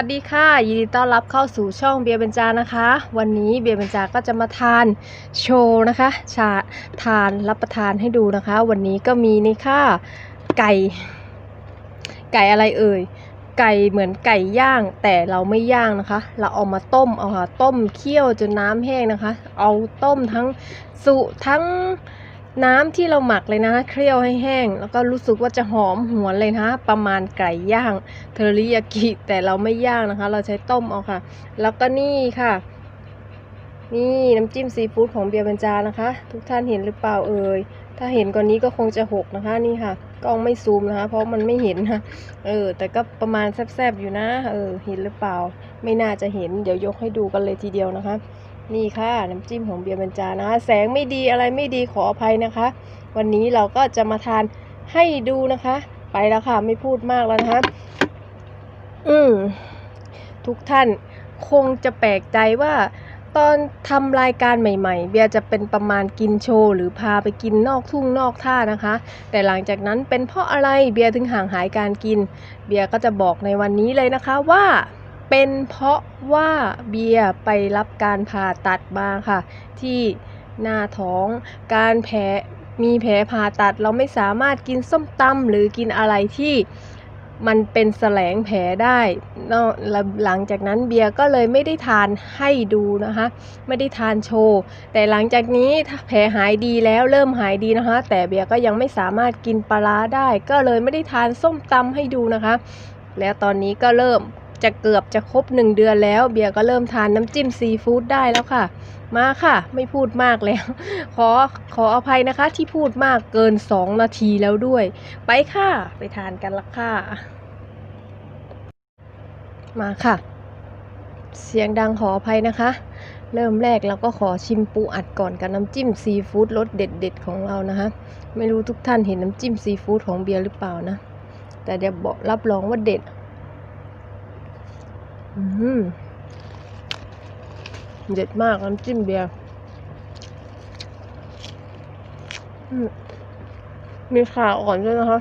สวัสดีค่ะ ยินดีต้อนรับเข้าสู่ช่องเบียร์เบญจานะคะ วันนี้เบียร์เบญจาก็จะมาทานโชว์นะคะชาทานรับประทานให้ดูนะคะ วันนี้ก็มีนี่ค่ะไก่ ไก่อะไรเอ่ยไก่เหมือนไก่ย่างแต่เราไม่ย่างนะคะ เราเอามาต้มเอาค่ะต้มเคี่ยวจนน้ำแห้งนะคะ เอาต้มทั้งสุทั้ง น้ำที่เราหมักเลยนะเคี่ยวให้แห้ง แล้วก็รู้สึกว่าจะหอมหวนเลยนะ ประมาณไก่ย่างเทอริยากิแต่เราไม่ย่างนะคะ เราใช้ต้มเอาค่ะ แล้วก็นี่ค่ะ นี่น้ำจิ้มซีฟู้ดของเบียร์บรรจานะคะ ทุกท่านเห็นหรือเปล่าเอ่ยถ้าเห็นกว่านนี้ก็คงจะหกนะคะ นี่ค่ะกล้องไม่ซูมนะคะ เพราะมันไม่เห็นนะเออ แต่ก็ประมาณแซบๆอยู่นะ เออ เห็นหรือเปล่า ไม่น่าจะเห็น เดี๋ยวยกให้ดูกันเลยทีเดียวนะคะ นี่ค่ะน้ำจิ้มของเบียร์บรรจานะคะแสงไม่ดีอะไรไม่ดีขออภัยนะคะ วันนี้เราก็จะมาทานให้ดูนะคะ ไปแล้วค่ะไม่พูดมากแล้วนะคะอืมทุกท่านคงจะแปลกใจว่า ตอนทำรายการใหม่ ๆ เบียร์จะเป็นประมาณกินโชว์หรือพาไปกินนอกทุ่งนอกท่านะคะ แต่หลังจากนั้นเป็นเพราะอะไรเบียร์ถึงห่างหายการกิน เบียร์ก็จะบอกในวันนี้เลยนะคะว่า เป็นเพราะว่าเบียร์ไปรับการผ่าตัดมาค่ะ ที่หน้าท้องการแผลมีแผลผ่าตัดเราไม่สามารถกินส้มตำหรือกินอะไรที่มันเป็นแสลงแผลได้นาะแล้วหลังจากนั้นเบียร์ก็เลยไม่ได้ทานให้ดูนะคะ ไม่ได้ทานโชว์ แต่หลังจากนี้ถ้าแผลหายดีแล้วเริ่มหายดีนะคะ แต่เบียร์ก็ยังไม่สามารถกินปลาร้าได้ ก็เลยไม่ได้ทานส้มตำให้ดูนะคะ แล้วตอนนี้ก็เริ่ม จะเกือบจะครบหนึ่งเดือนแล้ว เบียร์ก็เริ่มทานน้ำจิ้มซีฟู้ดได้แล้วค่ะ มาค่ะ ไม่พูดมากแล้ว ขอขออภัยนะคะ ที่พูดมากเกิน2นาทีแล้วด้วย ไปค่ะ ไปทานกันละค่ะ มาค่ะ เสียงดังขออภัยนะคะ เริ่มแรกเราก็ขอชิมปูอัดก่อนกับน้ำจิ้มซีฟู้ดรสเด็ดๆของเรานะคะ ไม่รู้ทุกท่านเห็นน้ำจิ้มซีฟู้ดของเบียร์หรือเปล่านะ แต่เดี๋ยวบอกรับรองว่าเด็ด เด็ดมากน้ำจิ้มเบียร์มีขาอ่อนด้วยนะคะ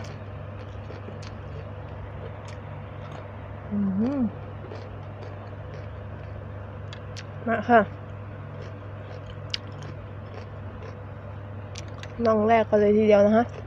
มมาค่ะน้องแรกกันเลยทีเดียวนะคะ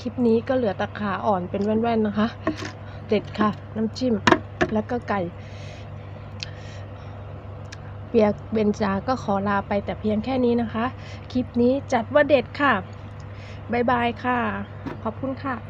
คลิปนี้ก็เหลือตะขาอ่อนเป็นแว่นๆนะคะ เด็ดค่ะ น้ำจิ้มแล้วก็ไก่ เปียกเบนจาก็ขอลาไปแต่เพียงแค่นี้นะคะ คลิปนี้จัดว่าเด็ดค่ะ บ๊ายบายค่ะ ขอบคุณค่ะ